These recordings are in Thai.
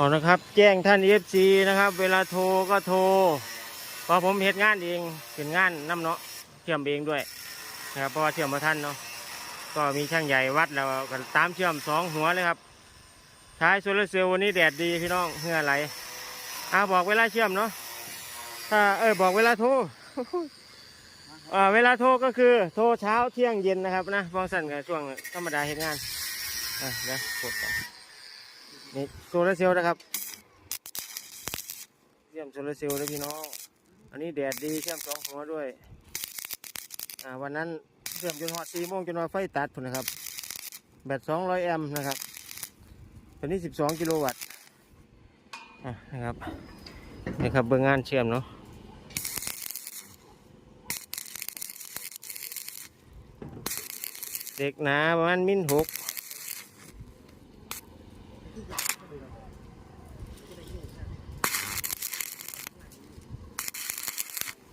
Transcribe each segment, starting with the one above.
อ๋อนะครับ แจ้งท่านเอฟซีนะครับ เวลาโทรก็โทรเพราะผมเฮ็ดงานเองเป็นงานน้ำเนาะเชื่อมเองด้วยนะครับเพราะว่าเชื่อมมาท่านเนาะก็มีช่างใหญ่วัดแล้วก็ตามเชื่อมสองหัวเลยครับใช้โซลาร์เซลล์วันนี้แดดดีพี่น้องเหงื่อไหลอ่าบอกเวลาเชื่อมเนาะถ้าเออบอกเวลาโทรอ่าเวลาโทรก็คือโทรเช้าเที่ยงเย็นนะครับนะฟองสั่นกับช่วงธรรมดาเฮ็ดงานอะเดี๋ยวกดก่อน นี่โซลาร์เซลล์นะครับเชื่อมโซลาร์เซลล์ด้วยพี่น้อง อันนี้แดดดีเชื่อมสองหัวด้วย อ่าวันนั้นเชื่อมจนหอดสี่โมงจนว่าไฟตัดพุ่นนะครับ แบตสองร้อยแอมป์นะครับตัวนี้สิบสองกิโลวัตต์นะครับนี่ครับเบื้องงานเชื่อมเนาะเด็กหนาประมาณมิลหก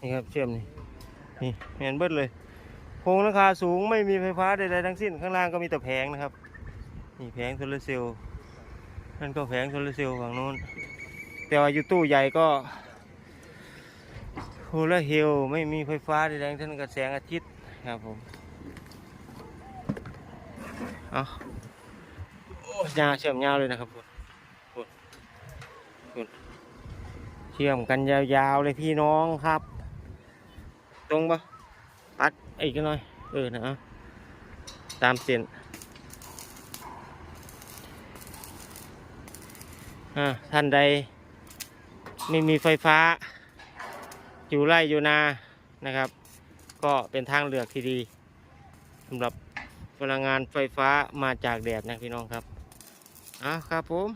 นี่ครับเชื่อมนี่นี่เห็นเบิดเลยโครงราคาสูงไม่มีไฟฟ้าใดๆทั้งสิ้นข้างล่างก็มีแต่แผงนะครับ นี่แผงโซลาร์เซลล์นั่นก็แผงโซลาร์เซลล์ฝั่งโน้นแต่ว่าอยู่ตู้ใหญ่ก็โซลาเฮลไม่มีไฟฟ้าใดๆทั้งสิ้นกับแสงอาทิตย์ครับผมเอาโอ้ยยาวเชื่อมยาวเลยนะครับคุณคุณคุณเชื่อมกันยาวๆเลยพี่น้องครับ ตรงปะปัดอีกหน่อย เออนะตามเส้นท่านใดไม่มีไฟฟ้า อยู่ไร่อยู่นานะครับ ก็เป็นทางเลือกที่ดีสำหรับพลังงานไฟฟ้ามาจากแดดนะพี่น้องครับอะครับผม